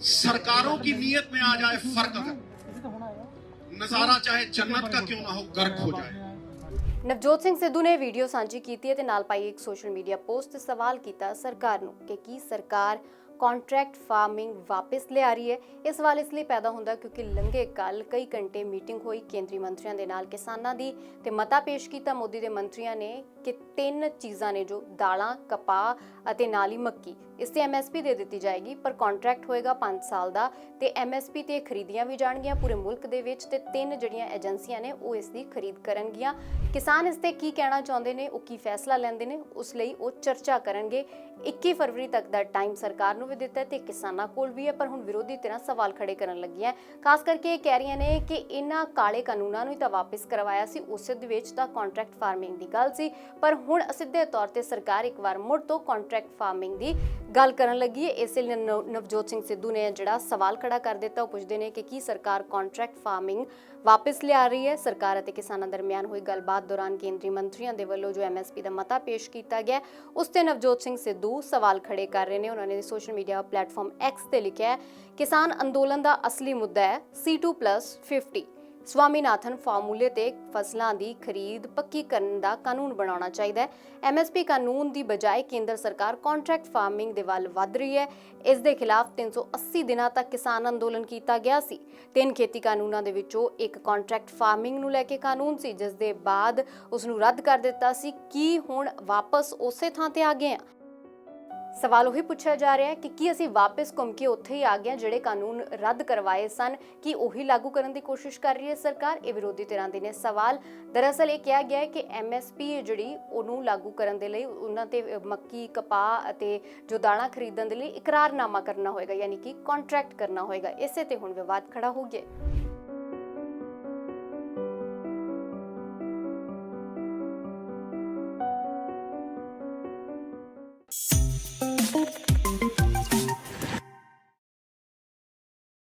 सरकारों की नीयत में आ जाए फर्क अगर नजारा चाहे जन्नत का क्यों ना हो गर्क हो जाए ਨਵਜੋਤ ਸਿੰਘ ਸਿੱਧੂ ਨੇ ਵੀਡੀਓ ਸਾਂਝੀ ਕੀਤੀ ਹੈ ਤੇ ਨਾਲ ਪਾਈ ਇੱਕ ਸੋਸ਼ਲ ਮੀਡੀਆ ਪੋਸਟ ਤੇ ਸਵਾਲ ਕੀਤਾ ਸਰਕਾਰ ਨੂੰ ਕਿ ਕੀ ਸਰਕਾਰ ਕੰਟਰੈਕਟ ਫਾਰਮਿੰਗ ਵਾਪਸ ਲਿਆ ਰਹੀ ਹੈ। ਇਹ ਸਵਾਲ ਇਸ ਲਈ ਪੈਦਾ ਹੁੰਦਾ ਕਿਉਂਕਿ ਲੰਘੇ ਕੱਲ ਕਈ ਘੰਟੇ ਮੀਟਿੰਗ ਹੋਈ ਕੇਂਦਰੀ ਮੰਤਰੀਆਂ ਦੇ ਨਾਲ ਕਿਸਾਨਾਂ ਦੀ ਤੇ ਮਤਾ ਪੇਸ਼ ਕੀਤਾ। ਮੋਦੀ ਦੇ ਮੰਤਰੀਆਂ ਨੇ ਕਿ ਤਿੰਨ ਚੀਜ਼ਾਂ ਨੇ ਜੋ ਦਾਲਾਂ, ਕਪਾਹ ਅਤੇ ਨਾਲ ਹੀ ਮੱਕੀ, ਇਸ ਤੇ ਐਮਐਸਪੀ ਦੇ ਦਿੱਤੀ ਜਾਏਗੀ, ਪਰ ਕੰਟਰੈਕਟ ਹੋਏਗਾ 5 ਸਾਲ ਦਾ ਤੇ ਐਮਐਸਪੀ ਤੇ ਖਰੀਦੀਆਂ ਵੀ ਜਾਣਗੀਆਂ ਪੂਰੇ ਮੁਲਕ ਦੇ ਵਿੱਚ ਤੇ ਤਿੰਨ ਜਿਹੜੀਆਂ ਏਜੰਸੀਆਂ ਨੇ ਉਹ ਇਸ ਦੀ ਖਰੀਦ ਕਰਨਗੀਆਂ। ਕਿਸਾਨ ਇਸ ਤੇ ਕੀ ਕਹਿਣਾ ਚਾਹੁੰਦੇ ਨੇ, ਉਹ ਕੀ ਫੈਸਲਾ ਲੈਂਦੇ ਨੇ, ਉਸ ਲਈ ਉਹ ਚਰਚਾ ਕਰਨਗੇ। 21 ਫਰਵਰੀ ਤੱਕ ਦਾ ਟਾਈਮ ਸਰਕਾਰ ਨੂੰ ਵੀ ਦਿੱਤਾ ਤੇ ਕਿਸਾਨਾਂ ਕੋਲ ਵੀ ਹੈ, ਪਰ ਹੁਣ ਵਿਰੋਧੀ ਤਰ੍ਹਾਂ ਸਵਾਲ ਖੜੇ ਕਰਨ ਲੱਗੀਆਂ ਖਾਸ ਕਰਕੇ ਇਹ ਕਹਿ ਰਹੀਆਂ ਨੇ ਕਿ ਇਹਨਾਂ ਕਾਲੇ ਕਾਨੂੰਨਾਂ ਨੂੰ ਹੀ ਤਾਂ ਵਾਪਸ ਕਰਵਾਇਆ ਸੀ, ਉਸੇ ਦੇ ਵਿੱਚ ਤਾਂ ਕੰਟਰੈਕਟ ਫਾਰਮਿੰਗ ਦੀ ਗੱਲ ਸੀ, ਪਰ ਹੁਣ ਅਸਿੱਧੇ ਤੌਰ ਤੇ ਸਰਕਾਰ ਇੱਕ ਵਾਰ ਮੁੜ ਤੋਂ ਕੰਟਰੈਕਟ ਫਾਰਮਿੰਗ ਦੀ ਗੱਲ ਕਰਨ ਲੱਗੀ ਹੈ। ਇਸੇ ਲਈ ਨਵ- ਨਵਜੋਤ ਸਿੰਘ ਸਿੱਧੂ ਨੇ ਜਿਹੜਾ ਸਵਾਲ ਖੜਾ ਕਰ ਦਿੱਤਾ। ਉਹ ਪੁੱਛਦੇ ਨੇ ਕਿ ਕੀ ਸਰਕਾਰ ਕੰਟਰੈਕਟ ਫਾਰਮਿੰਗ ਵਾਪਸ ਲਿਆ ਰਹੀ ਹੈ? ਸਰਕਾਰ ਅਤੇ ਕਿਸਾਨਾਂ ਦਰਮਿਆਨ ਹੋਈ ਗੱਲਬਾਤ ਦੌਰਾਨ ਕੇਂਦਰੀ ਮੰਤਰੀਆਂ ਦੇ ਵੱਲੋਂ ਜੋ ਐਮਐਸਪੀ ਦਾ ਮਤਾ ਪੇਸ਼ ਕੀਤਾ ਗਿਆ ਉਸ ਤੇ ਨਵਜੋਤ ਸਿੰਘ ਸਿੱਧੂ ਸਵਾਲ ਖੜੇ ਕਰ ਰਹੇ ਨੇ। ਉਹਨਾਂ ਨੇ ਸੋਸ਼ਲ ਮੀਡੀਆ ਪਲੇਟਫਾਰਮ ਐਕਸ ਤੇ ਲਿਖਿਆ ਹੈ, ਕਿਸਾਨ ਅੰਦੋਲਨ ਦਾ ਅਸਲੀ ਮੁੱਦਾ ਹੈ C2+50 ਸਵਾਮੀਨਾਥਨ ਫਾਰਮੂਲੇ ਤੇ ਫਸਲਾਂ ਦੀ ਖਰੀਦ ਪੱਕੀ ਕਰਨ ਦਾ ਕਾਨੂੰਨ ਬਣਾਉਣਾ ਚਾਹੀਦਾ ਹੈ। ਐਮਐਸਪੀ ਕਾਨੂੰਨ ਦੀ ਬਜਾਏ ਕੇਂਦਰ ਸਰਕਾਰ ਕੰਟਰੈਕਟ ਫਾਰਮਿੰਗ ਦੇ ਵੱਲ ਵਧ ਰਹੀ ਹੈ। ਇਸ ਦੇ ਖਿਲਾਫ 380 ਦਿਨਾਂ ਤੱਕ ਕਿਸਾਨ ਅੰਦੋਲਨ ਕੀਤਾ ਗਿਆ ਸੀ। ਤਿੰਨ ਖੇਤੀ ਕਾਨੂੰਨਾਂ ਦੇ ਵਿੱਚੋਂ ਇੱਕ ਕੰਟਰੈਕਟ ਫਾਰਮਿੰਗ ਨੂੰ ਲੈ ਕੇ ਕਾਨੂੰਨ ਸੀ, ਜਿਸ ਦੇ ਬਾਅਦ ਉਸ ਨੂੰ ਰੱਦ ਕਰ ਦਿੱਤਾ ਸੀ। ਕੀ ਹੁਣ ਵਾਪਸ ਉਸੇ ਥਾਂ ਤੇ ਆ ਗਏ ਆ? ਸਵਾਲ ਉਹੀ ਪੁੱਛਿਆ ਜਾ ਰਿਹਾ ਹੈ ਕਿ ਕੀ ਅਸੀਂ ਵਾਪਸ ਘੁੰਮ ਕੇ ਉੱਥੇ ਹੀ ਆ ਗਏ ਜਿਹੜੇ ਕਾਨੂੰਨ ਰੱਦ ਕਰਵਾਏ ਸਨ? ਕਿ ਉਹੀ ਲਾਗੂ ਕਰਨ ਦੀ ਕੋਸ਼ਿਸ਼ ਕਰ ਰਹੀ ਹੈ ਸਰਕਾਰ? ਇਹ ਵਿਰੋਧੀ ਧਿਰਾਂ ਦੇ ਨੇ ਸਵਾਲ। ਦਰਅਸਲ ਇਹ ਕਿਹਾ ਗਿਆ ਹੈ ਕਿ ਐਮਐਸਪੀ ਜਿਹੜੀ, ਉਹਨੂੰ ਲਾਗੂ ਕਰਨ ਦੇ ਲਈ ਉਹਨਾਂ ਤੇ ਮੱਕੀ, ਕਪਾਹ ਅਤੇ ਜੋ ਦਾਣਾ ਖਰੀਦਣ ਦੇ ਲਈ ਇਕਰਾਰਨਾਮਾ ਕਰਨਾ ਹੋਏਗਾ, ਯਾਨੀ ਕਿ ਕੰਟਰੈਕਟ ਕਰਨਾ ਹੋਏਗਾ। ਇਸੇ ਤੇ ਹੁਣ ਵਿਵਾਦ ਖੜਾ ਹੋ ਗਿਆ ਹੈ।